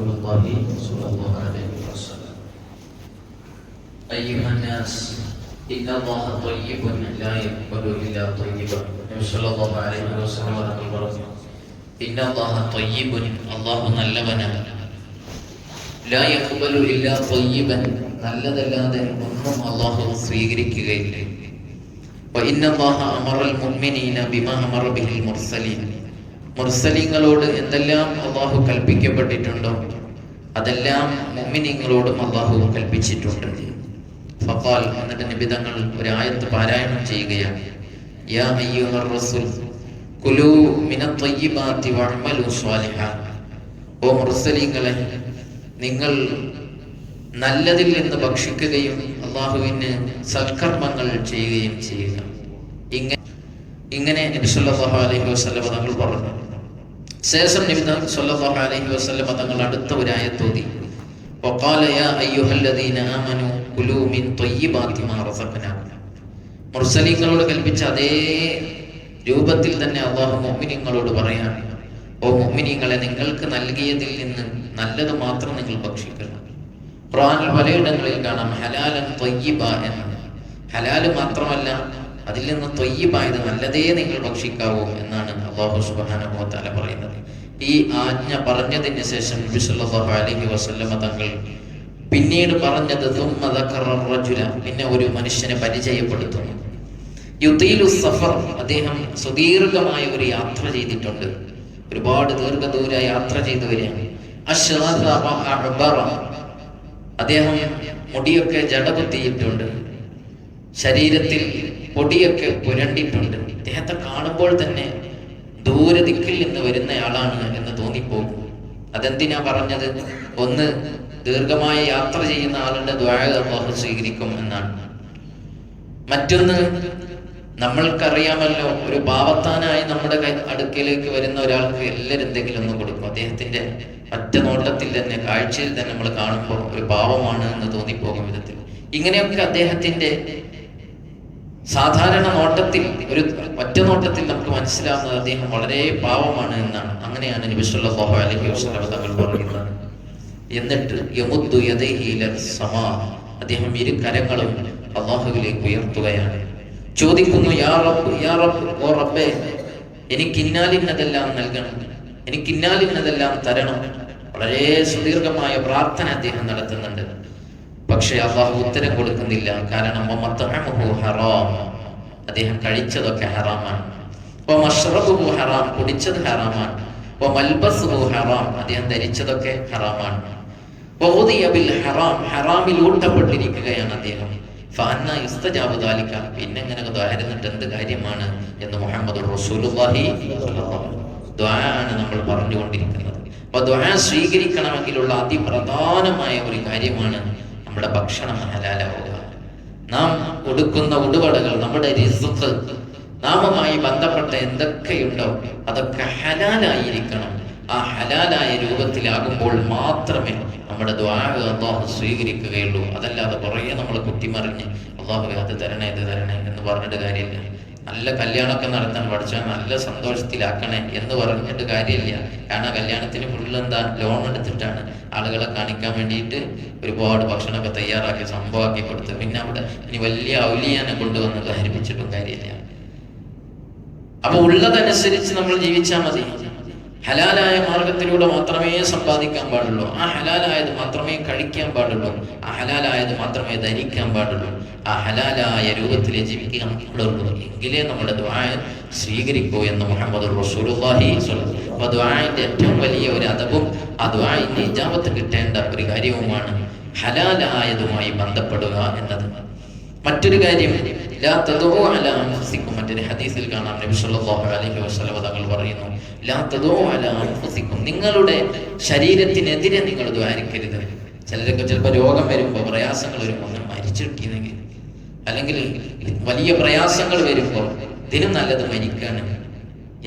رسول الله صلى الله عليه وسلم أيها الناس إن الله طيب لا يقبل إلا طيبا നബി സല്ലല്ലാഹു അലൈഹി വസല്ലം തങ്ങൾ പറഞ്ഞു ഇന്ന അല്ലാഹ طيب അല്ലാഹു നല്ലവനാണ് ലാ യഖ്ബലു ഇല്ലാ طيبا നല്ലതല്ലാതെ ഒന്നും അല്ലാഹു സ്വീകരിക്കുകയില്ല وإن الله أمر المؤمنين بما أمر به المرسلين മുർസലിങ്ങളോട് എന്തെല്ലാം അള്ളാഹു കൽപ്പിക്കപ്പെട്ടിട്ടുണ്ടോ അതെല്ലാം മുഅ്മിനീങ്ങളോടും അള്ളാഹു കൽപ്പിച്ചിട്ടുണ്ട്. ഫഖാൽ എന്നിട്ട് നിബിതങ്ങൾ ഒരു ആയത്ത് പാരായണം ചെയ്യുകയാണ്. റസൂൽ കുലു സ്വാലിഹാ. ഓ നിങ്ങൾ നല്ലതിൽ നിന്ന് ഭക്ഷിക്കുകയും അള്ളാഹുവിന് സൽക്കർമ്മങ്ങൾ ചെയ്യുകയും ചെയ്യുക. ഇങ്ങനെ നബിസല്ലാഹു അലൈഹി വസ്ലമ തങ്ങൾ പറഞ്ഞു. ശേഷം നബി സല്ലാഹു അലൈഹി വസ്ലമ തങ്ങൾ അടുത്ത ഒരു ആയത്തോതി മുർസലിങ്ങളോട് കൽപ്പിച്ച അതേ രൂപത്തിൽ തന്നെ അള്ളാഹു മൊമിനിങ്ങളോട് പറയാൻ ഓ മൊമിനിങ്ങളെ നിങ്ങൾക്ക് നൽകിയതിൽ നിന്ന് നല്ലത് മാത്രം നിങ്ങൾ ഭക്ഷിക്കണം. ഖുറാനിൽ പലയിടങ്ങളിൽ കാണാം ഹലാലൻ തൊയ്യബ എന്നാണ് ഹലാൽ മാത്രമല്ല അതിൽ നിന്ന് തൊയ്യബായത് നല്ലതേ നിങ്ങൾ ഭക്ഷിക്കാവൂ എന്നാണ് അള്ളാഹു സുബാനോത്താല പറയുന്നത്. ഈ ആജ്ഞ പറഞ്ഞതിന് ശേഷം നബിസല്ലാഹു അലഹി വസല്ലമ തങ്ങൾ പിന്നീട് പറഞ്ഞത് പിന്നെ ഒരു മനുഷ്യനെ പരിചയപ്പെടുത്തുന്നു. യുദ്ധയിലു സഫർ അദ്ദേഹം സുദീർഘമായ ഒരു യാത്ര ചെയ്തിട്ടുണ്ട്. ഒരുപാട് ദീർഘദൂര യാത്ര ചെയ്തവരെയാണ് അദ്ദേഹം മുടിയൊക്കെ ജടകുത്തിയിട്ടുണ്ട്. ശരീരത്തിൽ പൊടിയൊക്കെ പുരണ്ടിട്ടുണ്ട്. ഇദ്ദേഹത്തെ കാണുമ്പോൾ തന്നെ ദൂരദിക്കിൽ നിന്ന് വരുന്നയാളാണ് എന്ന് തോന്നിപ്പോകും. അതെന്തിനാ പറഞ്ഞത്? ഒന്ന് ദീർഘമായ യാത്ര ചെയ്യുന്ന ആളുടെ ദ്വാര അള്ളാഹു സ്വീകരിക്കും എന്നാണ്. മറ്റൊന്ന് നമ്മൾക്കറിയാമല്ലോ ഒരു പാവത്താനായി നമ്മുടെ അടുക്കലേക്ക് വരുന്ന ഒരാൾക്ക് എല്ലാവരും എന്തെങ്കിലും ഒന്ന് കൊടുക്കും. അദ്ദേഹത്തിന്റെ ഒറ്റ നോട്ടത്തിൽ തന്നെ കാഴ്ചയിൽ തന്നെ നമ്മൾ കാണുമ്പോൾ ഒരു പാവമാണ് എന്ന് തോന്നിപ്പോകും വിധത്തിൽ. ഇങ്ങനെയൊക്കെ അദ്ദേഹത്തിന്റെ സാധാരണ നോട്ടത്തിൽ ഒരു ഒറ്റ നോട്ടത്തിൽ നമുക്ക് മനസ്സിലാവുന്നത് അദ്ദേഹം വളരെ പാവമാണ് എന്നാണ്. അങ്ങനെയാണ് നബി സല്ലല്ലാഹു അലൈഹി വസല്ലം തങ്ങൾ എന്നിട്ട് യമുദ്ദു ഇലൽ സമാ അദ്ദേഹം ഇരു കരങ്ങളും അള്ളാഹുവിലേക്ക് ഉയർത്തുകയാണ്. ചോദിക്കുന്നു യാ റബ്ബ് യാ റബ്ബ് ഓ റബ്ബേ എനിക്ക് ഇന്നാലിന്നതെല്ലാം നൽകണം എനിക്ക് ഇന്നാലിന്നതെല്ലാം തരണം. വളരെ സുദീർഘമായ പ്രാർത്ഥന അദ്ദേഹം നടത്തുന്നുണ്ട്. പക്ഷേ അള്ളാഹു ഉത്തരം കൊടുക്കുന്നില്ല. കാരണം ഹറാം. അദ്ദേഹം കഴിച്ചതൊക്കെ ഹറാമാണ്. ഹറാം കുടിച്ചത് ഹറാമാണ്. ഹറാം അദ്ദേഹം ധരിച്ചതൊക്കെ ഹറാമാണ്. ഹറാം ഹറാമിൽ ഊട്ടപ്പെട്ടിരിക്കുകയാണ് അദ്ദേഹം. പിന്നെ ഇങ്ങനെ ദ്വാരുന്നിട്ട് എന്ത് കാര്യമാണ് എന്ന് മുഹമ്മദ് റസൂലുള്ളാഹി ആണ് നമ്മൾ പറഞ്ഞുകൊണ്ടിരിക്കുന്നത്. അപ്പൊ ദ്വാ സ്വീകരിക്കണമെങ്കിലുള്ള അതിപ്രധാനമായ ഒരു കാര്യമാണ് നമ്മുടെ ഭക്ഷണം ഹലാലാവുക. നാം കൊടുക്കുന്ന ഉടുവടകൾ നമ്മുടെ റിസ്ക് നാമുമായി ബന്ധപ്പെട്ട എന്തൊക്കെയുണ്ടോ അതൊക്കെ ഹലാലായിരിക്കണം. ആ ഹലാലായ രൂപത്തിലാകുമ്പോൾ മാത്രമേ നമ്മുടെ ദ്വാര അള്ളാഹു സ്വീകരിക്കുകയുള്ളൂ. അതല്ലാതെ കുറേ നമ്മൾ കുത്തിമറിഞ്ഞ് അള്ളാഹു അത് തരണേ ഇത് തരണേ എന്ന് പറഞ്ഞിട്ട് കാര്യമില്ല. നല്ല കല്യാണമൊക്കെ നടത്താൻ പഠിച്ച നല്ല സന്തോഷത്തിലാക്കണേ എന്ന് പറഞ്ഞിട്ട് കാര്യമില്ല. കാരണം കല്യാണത്തിന് ഫുള്ള് എന്താ ലോൺ എടുത്തിട്ടാണ് ആളുകളെ കാണിക്കാൻ വേണ്ടിയിട്ട് ഒരുപാട് ഭക്ഷണമൊക്കെ തയ്യാറാക്കി സംഭവമാക്കി കൊടുത്ത്. പിന്നെ അവിടെ ഇനി വലിയ ഔലിയാനെ കൊണ്ടുവന്ന് ധരിപ്പിച്ചിട്ടും കാര്യമില്ല. അപ്പൊ ഉള്ളതനുസരിച്ച് നമ്മൾ ജീവിച്ചാൽ മതി. ഹലാലായ മാർഗത്തിലൂടെ മാത്രമേ സമ്പാദിക്കാൻ പാടുള്ളൂ. ആ ഹലാലായത് മാത്രമേ കഴിക്കാൻ പാടുള്ളൂ. ആ ഹലാലായത് മാത്രമേ ധരിക്കാൻ പാടുള്ളൂ. ആ ഹലാലായ രൂപത്തിൽ ജീവിക്കാൻ പാടുള്ളൂ. എങ്കിലേ നമ്മുടെ ദ്വായ സ്വീകരിക്കൂ എന്ന് മുഹമ്മദ് റസൂലുള്ളാഹി. അപ്പൊ ദ്വായന്റെ ഏറ്റവും വലിയ ഒരു അതവും ആ ദ്വായന്റെ ഇജാപത്ത് കിട്ടേണ്ട ഒരു കാര്യവുമാണ് ഹലാലായതുമായി ബന്ധപ്പെടുക എന്നത്. മറ്റൊരു കാര്യം ഹദീസിൽ കാണാം. നബി സല്ലല്ലാഹു അലൈഹി വസല്ലം തങ്ങൾ പറയുന്നു ലാ നിങ്ങളുടെ ശരീരത്തിനെതിരെ നിങ്ങൾ ദ്വാരിക്കരുത് ചിലരൊക്കെ ചിലപ്പോൾ രോഗം വരുമ്പോൾ പ്രയാസങ്ങൾ വരുമ്പോൾ ഒന്ന് മരിച്ചു കിട്ടിയെങ്കിൽ അല്ലെങ്കിൽ വലിയ പ്രയാസങ്ങൾ വരുമ്പോൾ ഇതിനും നല്ലത് മരിക്കാണ്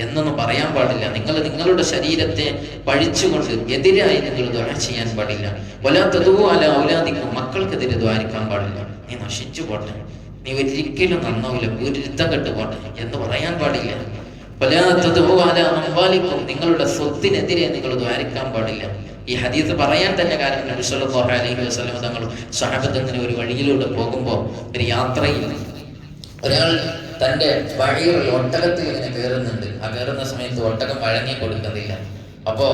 എന്നൊന്നും പറയാൻ പാടില്ല. നിങ്ങൾ നിങ്ങളുടെ ശരീരത്തെ പഴിച്ചുകൊണ്ട് എതിരായി നിങ്ങൾ ദ്വാര ചെയ്യാൻ പാടില്ല. വലാത്തതോ അല്ല ഔലാദിക്കും. മക്കൾക്കെതിരെ ദ്വാരിക്കാൻ പാടില്ല. നീ നശിച്ചു പോട്ടെ. നീ ഒരിക്കലും നന്നാവില്ല ഗുരുത്തം കെട്ട് പോട്ടെ. എന്ന് പറയാൻ പാടില്ല. അംവാലിക്കും. നിങ്ങളുടെ സ്വത്തിനെതിരെ നിങ്ങൾ ദ്വാരിക്കാൻ പാടില്ല. ഈ ഹദീസ് പറയാൻ തന്നെ കാരണം നബി സല്ലല്ലാഹു അലൈഹി വസല്ലം തങ്ങൾ സ്വഹാബത്ത് ഇങ്ങനെ ഒരു വഴിയിലൂടെ പോകുമ്പോൾ ഒരു യാത്രയിൽ ഒരാൾ തന്റെ വഴിയിൽ ഒട്ടകത്തിൽ ഇങ്ങനെ കയറുന്നുണ്ട്. ആ കയറുന്ന സമയത്ത് ഒട്ടകം വഴങ്ങി കൊടുക്കുന്നില്ല. അപ്പോ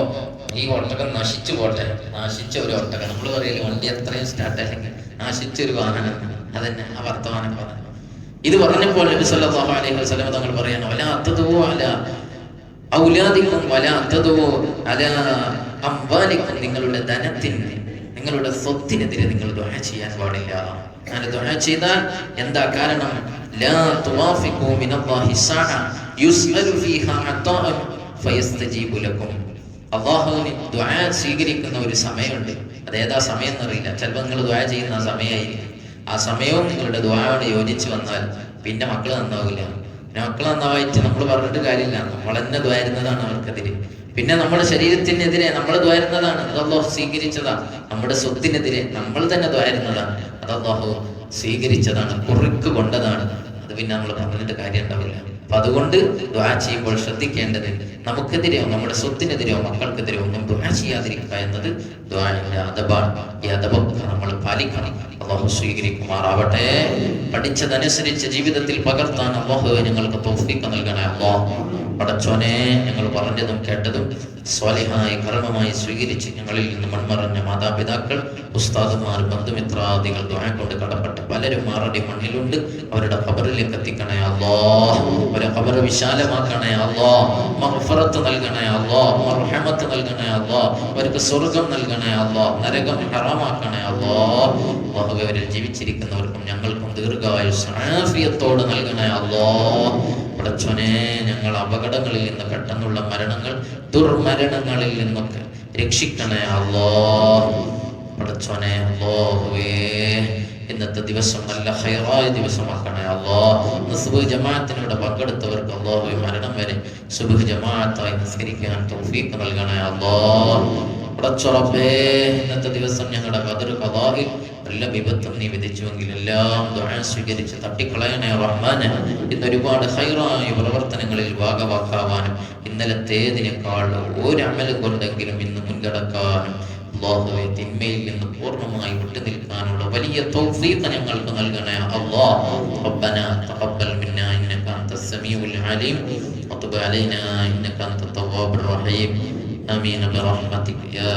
ഈ ഒട്ടകം നശിച്ചു പോട്ടെ. നശിച്ച ഒരു ഒട്ടകം. നമ്മൾ പറയൽ വണ്ടി അത്രയും സ്റ്റാർട്ട് അല്ലെങ്കിൽ നശിച്ച ഒരു വാഹനം. അതന്നെ ആ വർത്തമാനം പറഞ്ഞു ഇത് പറഞ്ഞപ്പോൾ നബി സല്ലല്ലാഹു അലൈഹി വസല്ലം തങ്ങൾ പറയാണ് വല അത്തതോ അല ഔലാദിക്കും വല അത്തതോ അല അംവാലിക്കും നിങ്ങളുടെ ധനത്തിന് നിങ്ങളുടെ സ്വത്തിനെതിരെ നിങ്ങൾ ദുആ ചെയ്യാൻ പാടില്ല. അങ്ങനെ ദുആ ചെയ്താൽ എന്താ കാരണം? ലാ തുവാഫിഖു മിനല്ലാഹി സഅ യുസ്അലു ഫീഹാ അത്താഅൻ ഫയസ്തജീബു ലക്കും. അള്ളാഹുവിന് ദ്വാ സ്വീകരിക്കുന്ന ഒരു സമയമുണ്ട്. അത് ഏതാ സമയം എന്നറിയില്ല. ചിലപ്പോൾ നിങ്ങൾ ദ്വാ ചെയ്യുന്ന സമയമായിരിക്കും. ആ സമയവും നിങ്ങളുടെ ദ്വായോട് യോജിച്ച് വന്നാൽ പിന്നെ മക്കൾ നന്നാവില്ല. പിന്നെ മക്കൾ നന്നാവായിട്ട് നമ്മൾ പറഞ്ഞിട്ട് കാര്യമില്ല. നമ്മൾ തന്നെ ദ്വാരുന്നതാണ് അവർക്കെതിരെ. പിന്നെ നമ്മുടെ ശരീരത്തിനെതിരെ നമ്മൾ ദ്വാരുന്നതാണ് അത് അള്ളാഹു സ്വീകരിച്ചതാ. നമ്മുടെ സ്വത്തിനെതിരെ നമ്മൾ തന്നെ ദ്വാരുന്നതാണ് അത് സ്വീകരിച്ചതാണ്. കുറിക്ക് കൊണ്ടതാണ്. അത് പിന്നെ നമ്മൾ പറഞ്ഞിട്ട് കാര്യം ഉണ്ടാവില്ല അപ്പൊ അതുകൊണ്ട് ദ്വാ ചെയ്യുമ്പോൾ ശ്രദ്ധിക്കേണ്ടത് നമുക്കെതിരെയോ നമ്മുടെ സ്വത്തിനെതിരെയോ മക്കൾക്കെതിരെയോ ഒന്നും ദ്വാ ചെയ്യാതിരിക്കുക എന്നത് ദ്വാന്റെ ഈ അദബൊക്കെ നമ്മൾ പാലിക്കണം. അള്ളാഹു സ്വീകരിക്കുമാറാവട്ടെ. പഠിച്ചതനുസരിച്ച് ജീവിതത്തിൽ പകർത്താൻ അള്ളാഹു ഞങ്ങൾക്ക് തോഫിക്ക നൽകണേ അള്ളാഹ് പടച്ചോനെ ഞങ്ങൾ പറഞ്ഞതും കേട്ടതും സ്വാലിഹായി കർമ്മമായി സ്വീകരിച്ച് ഞങ്ങളിൽ നിന്ന് മൺമറഞ്ഞ മാതാപിതാക്കൾ ഉസ്താദുമാർ ബന്ധുമിത്രാദികൾ ദ്വാ കൊണ്ട് പലരും മാറടി മണ്ണിലുണ്ട്. അവരുടെ ഖബറിലേക്ക് എത്തിക്കണേ അല്ലോ അവരെ ഖബർ വിശാലമാക്കണേ അല്ലോ മഹഫറത്ത് നൽകണേ അല്ലോ മർഹമത്ത് നൽകണേ അല്ലോ അവർക്ക് സ്വർഗം നൽകണേ അല്ലോ നരകം ഹറാമാക്കണേ അല്ലോ അവരിൽ ജീവിച്ചിരിക്കുന്നവർക്കും ഞങ്ങൾക്കും ദീർഘായുസ് ആഫിയത്തോട് നൽകണേ അല്ലോ പടച്ചോനെ ഞങ്ങൾ അപകടങ്ങളിൽ നിന്ന് പെട്ടെന്നുള്ള മരണങ്ങൾ ദുർമരണങ്ങളിൽ നിന്നൊക്കെ രക്ഷിക്കണേ അല്ലോ പടച്ചോനെ അല്ലോഹുവേ ഇന്നത്തെ ദിവസം നല്ല ഹൈറായ ദിവസമാക്കണേ അല്ലോ സുബഹ് ജമാഅത്തിനോട് പങ്കെടുത്തവർക്ക് അള്ളാഹു മരണം വരെ സുബഹ് ജമാഅത്തായി നിസ്കരിക്കാൻ തൗഫീഖ് നൽകണേ അല്ലോ ഉടച്ചുറപ്പേ ഇന്നത്തെ ദിവസം ഞങ്ങളുടെ കതിർ കഥാഹിൽ എല്ലാ വിപത്തും നീ വിധിച്ചുവെങ്കിൽ എല്ലാം ദുആ സ്വീകരിച്ച് തട്ടിക്കളയണേ റഹ്മാനെ. ഇന്ന് ഒരുപാട് ഹൈറായ പ്രവർത്തനങ്ങളിൽ ഭാഗവാക്കാവാനും ഇന്നലത്തേതിനേക്കാൾ ഒരു അമൽ കൊണ്ടെങ്കിലും ഇന്ന് മുൻകടക്കാനും അള്ളാഹുവെ തിന്മയിൽ നിന്ന് പൂർണ്ണമായി വിട്ടു നിൽക്കാനുള്ള വലിയ തൗഫീഖ് ഞങ്ങൾക്ക് നൽകണേ അല്ലാഹ് ربنا تقبل منا انك انت السميع العليم وتب علينا انك انت التواب الرحيم امين برحمتك يا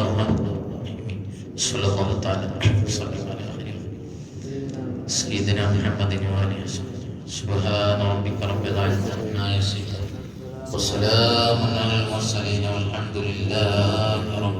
ارحم الراحمين صلى الله تعالى وسلم على خير سيدنا محمد وآله وسلم سبحان ربك رب العزة عما يصفون وسلام على المرسلين والحمد لله رب العالمين